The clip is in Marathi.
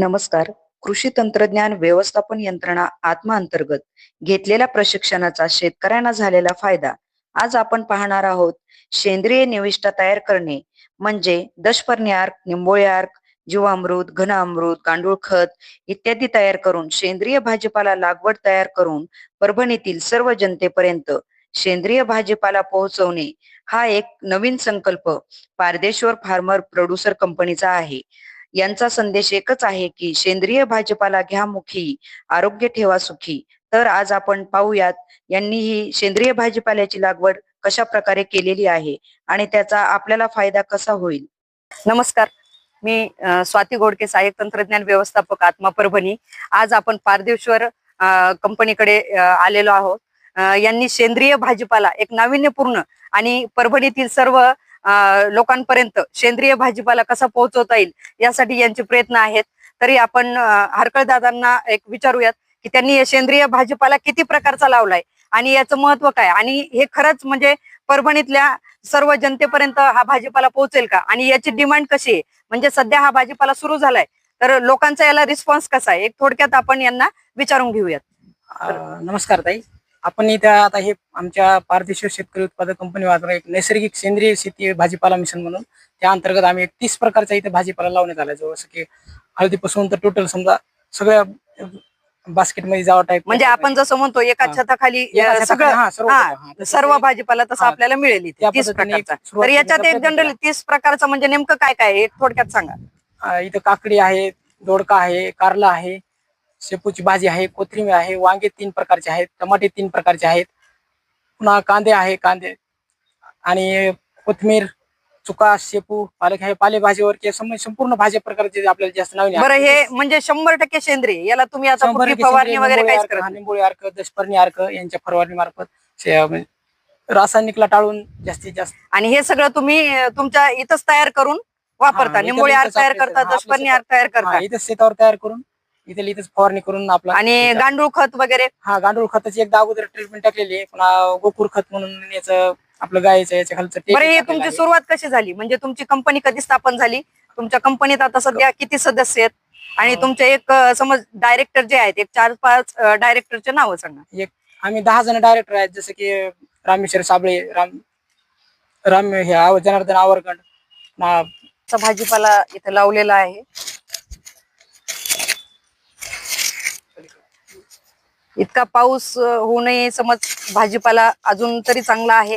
नमस्कार. कृषी तंत्रज्ञान व्यवस्थापन यंत्रणा आत्मा अंतर्गत घेतलेल्या प्रशिक्षणाचा शेतकऱ्यांना झालेला फायदा आज आपण पाहणार आहोत. सेंद्रिय निविष्ठा तयार करणे म्हणजे दशपर्णी निंबोळ्यार्क निंबोळी जीवामृत घन अमृत गांडूळ खत इत्यादी तयार करून सेंद्रिय भाजीपाला लागवड तयार करून परभणीतील सर्व जनतेपर्यंत सेंद्रिय भाजीपाला पोहोचवणे हा एक नवीन संकल्प. पारदेश्वर फार्मर प्रोड्युसर कंपनीचा आहे. यांचा संदेश एकच आहे की सेंद्रिय भाजीपाला घ्या मुखी आरोग्य ठेवा सुखी. तर आज आपण पाहूयात यांनी ही सेंद्रिय भाजीपाल्याची लागवड कशा प्रकारे केलेली आहे आणि त्याचा आपल्याला फायदा कसा होईल? नमस्कार मी स्वाती गोडके सहाय्यक तंत्रज्ञान व्यवस्थापक आत्मा परभणी आज आपण पारदेश्वर अ, कंपनीकडे आलेलो आहोत. यांनी सेंद्रिय भाजीपाला एक नाविन्यपूर्ण आणि परभणीतील सर्व लोकांपर्यंत सेंद्रिय भाजीपाला कसा पोहोचवता येईल यासाठी यांचे प्रयत्न आहेत. तरी आपण हरकळदादांना एक विचारूयात की त्यांनी सेंद्रिय भाजीपाला किती प्रकारचा लावलाय आणि याचं महत्त्व काय? आणि हे खरंच म्हणजे परभणीतल्या सर्व जनतेपर्यंत हा भाजीपाला पोहोचेल का? आणि याची डिमांड कशी आहे? म्हणजे सध्या हा भाजीपाला सुरू झालाय. तर लोकांचा याला रिस्पॉन्स कसा आहे? एक थोडक्यात आपण यांना विचारून घेऊयात. नमस्कार ताई. आपण इथं आता हे आमच्या पारदेशीय शेतकरी उत्पादक कंपनी वापरून एक नैसर्गिक सेंद्रिय शेती भाजीपाला मिशन म्हणून त्या अंतर्गत आम्ही एक तीस प्रकारचा इथे भाजीपाला लावण्यात आला जसं की हळदीपासून तर टोटल समजा सगळ्या बास्केटमध्ये जावा टाईप म्हणजे आपण जसं म्हणतो एका. छताखाली सगळं सर्व भाजीपाला तसा. आपल्याला मिळेल तीस प्रकारचा तर याच्यात एक जनरल तीस प्रकारचा म्हणजे नेमकं काय काय? एक थोडक्यात सांगा इथं काकडी आहे दोडका आहे कारला आहे शेपूची भाजी आहे कोथिंबीर आहे वांगे तीन प्रकारचे आहेत टमाटे तीन प्रकारचे आहेत पुन्हा कांदे आहे कांदे आणि कोथमीर चुका शेपू पालक आहे पालेभाजीवर संपूर्ण भाज्या प्रकारचे आपल्याला जास्त नवीन बरं हे म्हणजे शंभर टक्के सेंद्रिय याला तुम्ही आता कुठली फवारणी वगैरे काहीच अर्क, करत हा, नाही. निंबोळी अर्क दशपर्णी अर्क यांच्या फवारणी मार्फत म्हणजे रासायनिकला टाळून जास्तीत जास्त. आणि हे सगळं तुम्ही अ, तुमच्या इथंच तयार करून वापरता. हा, निंबोळी अर्क तयार करता हा, दशपर्णी आपलं अर्क तयार हा, करता. इथं शेतावर तयार करून इथे इथेच फवारणी करून आपला आणि गांडूळ खत वगैरे? हा गांडूळ खताची एकदा अगोदर ट्रीटमेंट टाकलेली आहे. पुन्हा गोकुर खत म्हणून याचं आपलं गायचं याच्या खालचं बरं हे तुमची. सुरुवात कशी झाली? म्हणजे तुमची कंपनी कधी स्थापन झाली? तुमच्या कंपनीत आता सध्या किती सदस्य आहेत? आणि तुमचे एक समज डायरेक्टर जे आहेत एक चार पाच डायरेक्टरचे नाव सांगा. आम्ही दहा जण डायरेक्टर आहेत. जसं की रामेश्वर साबळे राम राम हे जनार्दन आवरकंड चा भाजीपाला इथे लावलेला आहे. इतका पाऊस होऊ नये समज भाजीपाला अजून तरी चांगला आहे.